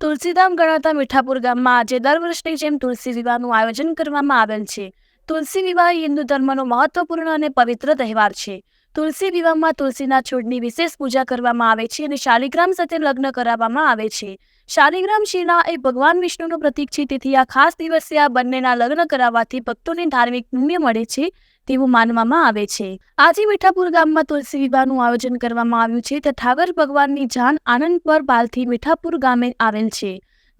તુલસીધામ ગણાતા મીઠાપુર ગામમાં આજે દર વર્ષની જેમ તુલસી વિવાહનું આયોજન કરવામાં આવેલ છે. તુલસી વિવાહ હિન્દુ ધર્મનો મહત્વપૂર્ણ અને પવિત્ર તહેવાર છે. તુલસી વિવાહમાં તુલસીના છોડની વિશેષ પૂજા કરવામાં આવે છે અને શાલિગ્રામ સાથે લગ્ન કરાવવામાં આવે છે. શાલિગ્રામ શિલા એ ભગવાન વિષ્ણુનું પ્રતીક છે, તેથી આ ખાસ દિવસે આ બંનેના લગ્ન કરાવવાથી ભક્તોને ધાર્મિક પુણ્ય મળે છે તેવું માનવામાં આવે છે. આજે મીઠાપુર ગામમાં તુલસી વિવાહનું આયોજન કરવામાં આવ્યું છે ત્યાં ઠાગર ભગવાનની જાન આનંદ પર પાલથી મીઠાપુર ગામે આવેલ છે.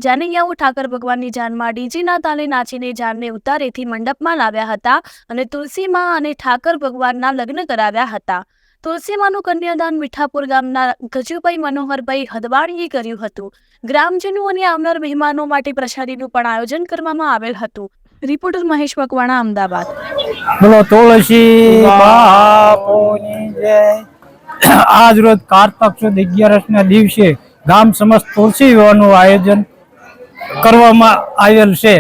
જાનૈયાઓ ઠાકર ભગવાનની જાનમાં ડીજીના તાલે નાચીને જાનને ઉતારેથી મંડપમાં લાવ્યા હતા અને તુલસીમાં અને ઠાકર ભગવાનના લગ્ન કરાવ્યા હતા. તુલસીમાનું કન્યાદાન મીઠાપુર ગામના ગજુભાઈ મનોહરભાઈ હદવાણીએ કર્યું હતું. ગ્રામજનો અને આવનાર મહેમાનો માટે પ્રસાદીનું પણ આયોજન કરવામાં આવેલ હતું. રિપોર્ટર મહેશ મકવાણા, અમદાવાદ. બોલો, તુલસી આજ રોજ કારતક સુદ અગિયારસ ના દિવસે ગામ સમસ્ત તુલસી વિવાહનું આયોજન કરવામાં આવેલ છે.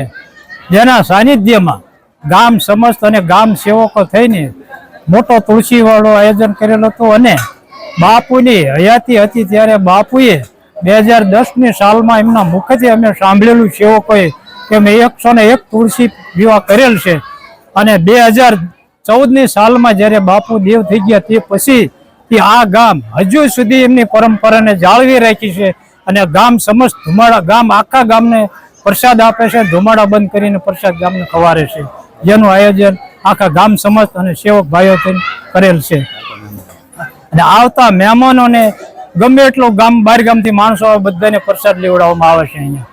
જેના સાનિધ્યમાં ગામ સમસ્ત અને ગામ સેવકો થઈને મોટો તુલસીવાળો આયોજન કરેલ હતું અને બાપુની હયાતી હતી ત્યારે બાપુએ બે હજાર દસની સાલમાં એમના મુખેથી અમે સાંભળેલું સેવકોએ કે મેં એકસો ને એક તુલસી વિવાહ કરેલ છે. અને બે હજાર ચૌદની સાલમાં જ્યારે બાપુ દેવ થઈ ગયા તે પછી આ ગામ હજુ સુધી એમની પરંપરાને જાળવી રાખી છે. અને ગામ સમસ્ત ધુમાડા ગામ, આખા ગામને પ્રસાદ આપે છે, ધુમાડા બંધ કરીને પ્રસાદ ગામને ખવારે છે. જેનું આયોજન આખા ગામ સમસ્ત અને સેવક ભાઈઓ કરેલ છે. અને આવતા મહેમાનોને ગમે એટલું ગામ બહાર ગામથી માણસો બધાને પ્રસાદ લેવડાવવામાં આવે છે અહીંયા.